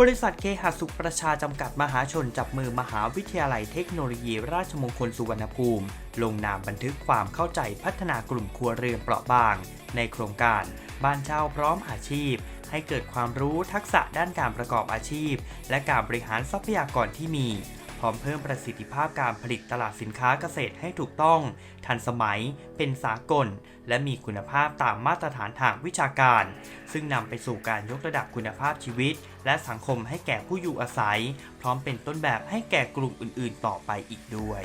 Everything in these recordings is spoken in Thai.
บริษัทเคหสุขประชาจำกัดมหาชนจับมือมหาวิทยาลัยเทคโนโลยีราชมงคลสุวรรณภูมิ ลงนามบันทึกความเข้าใจพัฒนากลุ่มครัวเรือนเปราะบาง ในโครงการ บ้านเช่าพร้อมอาชีพ ให้เกิดความรู้ทักษะด้านการประกอบอาชีพ และการบริหารทรัพยากรที่มี พร้อมเพิ่มประสิทธิภาพการผลิตตลาดสินค้าเกษตรให้ถูกต้อง ทันสมัย เป็นสากล และมีคุณภาพตามมาตรฐานทางวิชาการ ซึ่งนำไปสู่การยกระดับคุณภาพชีวิต และสังคมให้แก่ผู้อยู่อาศัย พร้อมเป็นต้นแบบให้แก่กลุ่มอื่น ๆ ต่อไปอีกด้วย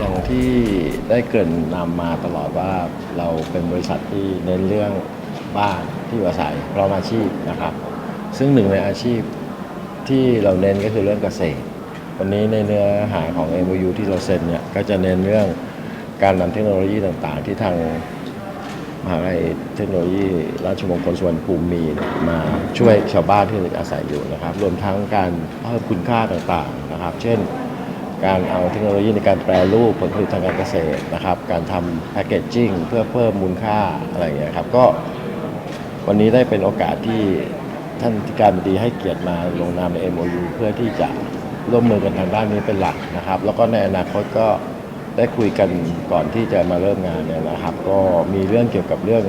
อย่างที่ได้เกริ่นนำมาตลอดว่าเราเป็นบริษัทที่เน้นเรื่องบ้านที่อยู่อาศัยพร้อมอาชีพนะครับ ซึ่งหนึ่งในอาชีพที่เราเน้นก็คือเรื่องเกษตร วันนี้ในเนื้อหาของ MOU ที่เราเซ็นเนี่ยก็จะเน้นเรื่องการนำเทคโนโลยีต่างๆ ที่ทางมหาวิทยาลัยเทคโนโลยีราชมงคลสุวรรณภูมิมีมาช่วยชาวบ้านที่อาศัยอยู่นะครับ รวมทั้งการเพิ่มคุณค่าต่างๆนะครับ เช่น การเอาเทคโนโลยีในการแปรรูปผลผลิตทางการเกษตรนะครับ การทำแพคเกจจิ้งเพื่อเพิ่มมูลค่าอะไรอย่างเงี้ยครับก็วันนี้ได้เป็นโอกาสที่ท่านที่การบดีให้เกียรติมาลงนามใน MOU เพื่อที่จะร่วมมือกันทางด้านนี้เป็นหลักนะครับ แล้วก็ในอนาคตก็ได้คุยกันก่อนที่จะมาเริ่มงานเนี่ยนะครับ ก็มีเรื่องเกี่ยวกับเรื่อง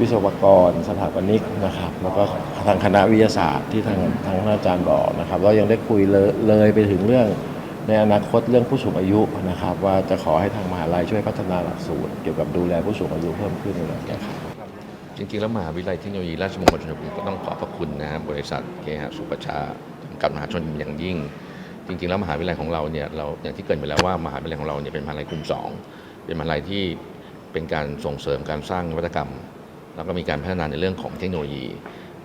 วิศวกร สถาปนิกนะครับ แล้วก็ทางคณะวิทยาศาสตร์ที่ทางทางอาจารย์บอกนะครับแล้วยังได้คุยเลยเลยไปถึงเรื่อง ในอนาคตเรื่องผู้สูงอายุนะครับ ว่าจะขอให้ทางมหาลัยช่วยพัฒนาหลักสูตร เกี่ยวกับดูแลผู้สูงอายุเพิ่มขึ้นอะไรอย่างเงี้ยครับจริงๆ แล้วมหาวิทยาลัยเทคโนโลยีราชมงคลชนบทก็ต้องขอบพระคุณนะครับบริษัทเคหะสุประชาจำกัดมหาชนอย่างยิ่ง จริงๆ แล้วมหาวิทยาลัยของเราเนี่ยเราอย่างที่เกิดไปแล้วว่ามหาวิทยาลัยของเราเนี่ยเป็นมหาลัยกลุ่มสองเป็นมหาลัยที่เป็นการส่งเสริมการสร้างนวัตกรรม แล้วก็มีการพัฒนาในเรื่องของเทคโนโลยี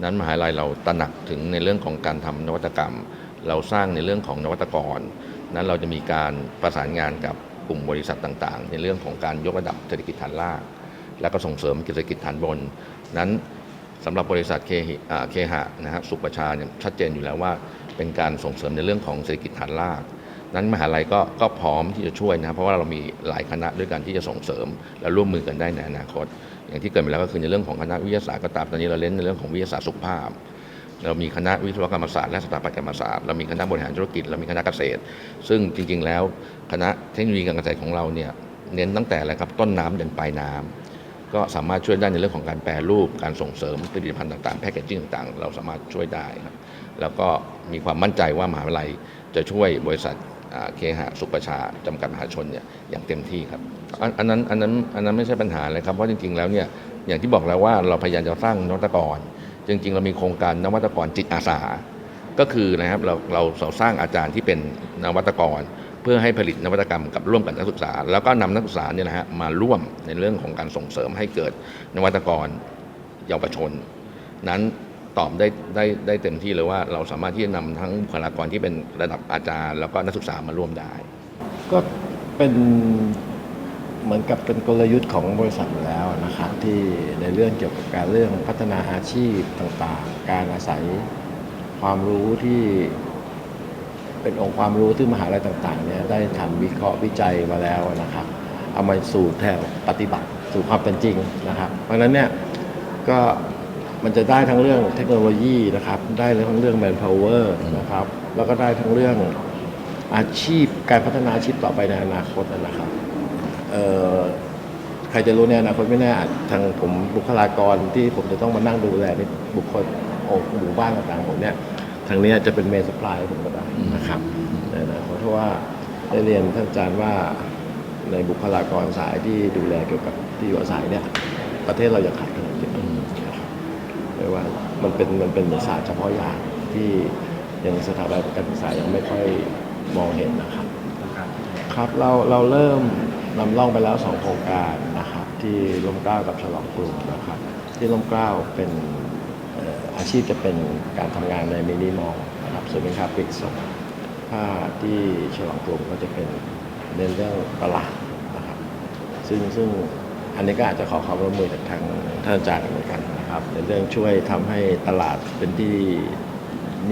นั้นมหาลัยเราตระหนักถึงในเรื่องของการทำนวัตกรรม เราสร้างในเรื่องของนวัตกร นั้นเราจะมีการประสานงานกับกลุ่มบริษัทต่าง ๆ ในเรื่องของการยกระดับเศรษฐกิจฐานรากและก็ส่งเสริมเศรษฐกิจฐานบน นั้นสำหรับบริษัทเคหิอ่าเคหะนะฮะสุประชาเนี่ยชัดเจนอยู่แล้วว่า เป็นการส่งเสริมในเรื่องของเศรษฐกิจฐานราก นั้นมหาลัยก็ก็พร้อมที่จะช่วยนะครับเพราะว่าเรามีหลายคณะด้วยกันที่จะส่งเสริม และร่วมมือกันได้ในอนาคต อย่างที่เกิดไปแล้วก็คือในเรื่องของคณะวิทยาศาสตร์ก็ตามตอนนี้เราเล่นในเรื่องของวิทยาศาสตร์สุขภาพ เรามีคณะวิศวกรรมศาสตร์และสถาปัตยกรรมศาสตร์เรามีคณะบริหารธุรกิจเรามีคณะเกษตร ซึ่งจริงๆแล้วคณะเทคโนโลยีการเกษตรของเราเนี่ยเน้นตั้งแต่อะไรครับต้นน้ำยันปลายน้ำก็สามารถช่วยได้ในเรื่องของการแปรรูปการส่งเสริมผลิตภัณฑ์ต่างๆแพคเกจจิ้งต่างๆ เราสามารถช่วยได้ครับแล้วก็มีความมั่นใจว่ามหาวิทยาลัยจะช่วยบริษัทเคหะสุขประชาจำกัดมหาชนเนี่ยอย่างเต็มที่ครับอันอันนั้นอันนั้นอันนั้นไม่ใช่ปัญหาเลยครับเพราะจริงๆแล้วเนี่ยอย่างที่บอกแล้วว่าเราพยายามจะสร้างนวัตกร จริง ๆ เรามีโครงการนวัตกรจิตอาสา ก็คือนะครับเราเราสร้างอาจารย์ที่เป็นนวัตกร เพื่อให้ผลิตนวัตกรรมกับร่วมกับนักศึกษา แล้วก็นำนักศึกษาเนี่ยนะฮะมาร่วมในเรื่องของการส่งเสริมให้เกิดนวัตกรเยาวชน นั้นตอบได้ได้ได้เต็มที่เลยว่าเราสามารถที่จะนำทั้งบุคลากรที่เป็นระดับอาจารย์ แล้วก็นักศึกษามาร่วมได้ ก็เป็น เหมือนกับเป็นกลยุทธ์ของบริษัทอยู่แล้วนะครับที่ในเรื่องเกี่ยวกับการเรื่องพัฒนาอาชีพต่างๆ การอาศัยความรู้ที่เป็นองค์ความรู้ที่มหาลัยต่างๆเนี่ยได้ทำวิเคราะห์วิจัยมาแล้วนะครับเอามาสู่แถวปฏิบัติสู่ความเป็นจริงนะครับ เพราะฉะนั้นเนี่ยก็มันจะได้ทั้งเรื่องเทคโนโลยีนะครับ ได้ทั้งเรื่อง manpower นะครับ แล้วก็ได้ทั้งเรื่องอาชีพการพัฒนาอาชีพต่อไปในอนาคตนะครับ ใครจะรู้ในอนาคตไม่แน่อาจทางผมบุคลากรที่ผมจะต้องมานั่งดูแลในบุคคลโอ้หมู่บ้านต่างๆผมเนี่ยทางเนี้ยจะเป็นเมสปลายผมก็ได้นะครับในอนาคตเพราะว่าได้เรียนท่านอาจารย์ว่าในบุคลากรสายที่ดูแลเกี่ยวกับที่อยู่อาศัยเนี่ยประเทศเราอยากขายขนมจีนนะครับไม่ว่ามันเป็นมันเป็นศาสตร์เฉพาะอย่างที่ยังสถาบันการศึกษายังไม่ค่อยมองเห็นนะครับ ครับเราเราเริ่ม นำร่องไปแล้วสองโครงการนะครับที่ร่มเกล้ากับฉลองกรุงนะครับที่ร่มเกล้าเป็นอาชีพจะเป็นการทำงานในมินิมอลนะครับส่วนเป็นค้าปลีกส่งถ้าที่ฉลองกรุงก็จะเป็นเน้นเรื่องตลาดนะครับซึ่งซึ่งอันนี้ก็อาจจะขอความร่วมมือจากทางท่านอาจารย์เหมือนกันนะครับในเรื่องช่วยทำให้ตลาดเป็นที่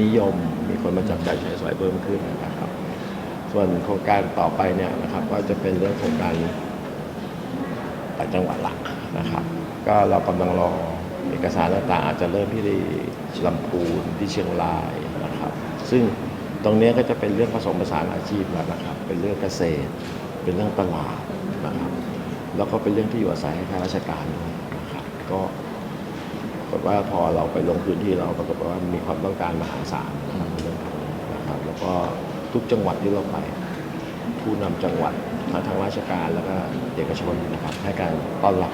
นิยมมีคนมาจับจ่ายใช้สอยเพิ่มขึ้นนะครับ ส่วนโครงการต่อไปเนี่ยนะครับก็จะเป็นเรื่องโครงการต่างจังหวัดหลักนะครับ ก็เรากำลังรอเอกสารต่างๆอาจจะเริ่มที่ลำพูนที่เชียงรายนะครับ ซึ่งตรงนี้ก็จะเป็นเรื่องผสมผสานอาชีพแล้วนะครับ เป็นเรื่องเกษตร เป็นเรื่องตลาดนะครับ แล้วก็เป็นเรื่องที่อยู่อาศัยให้ข้าราชการด้วยนะครับ ก็ปรากฏว่าพอเราไปลงพื้นที่เราปรากฏว่ามีความต้องการมหาศาลนะครับเรื่องของนี้นะครับ แล้วก็ ทุกจังหวัดที่เราไป ผู้นำจังหวัดทั้งทางราชการแล้วก็เอกชนนะครับให้การต้อนรับ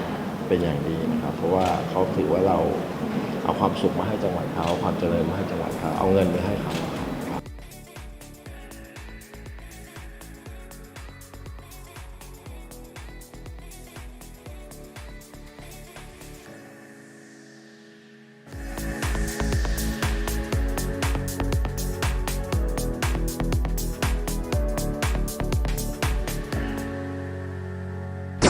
เป็นอย่างดีนะครับ เพราะว่าเขาถือว่าเราเอาความสุขมาให้จังหวัดเขาเอาความเจริญมาให้จังหวัดเขาเอาเงินไปให้เขา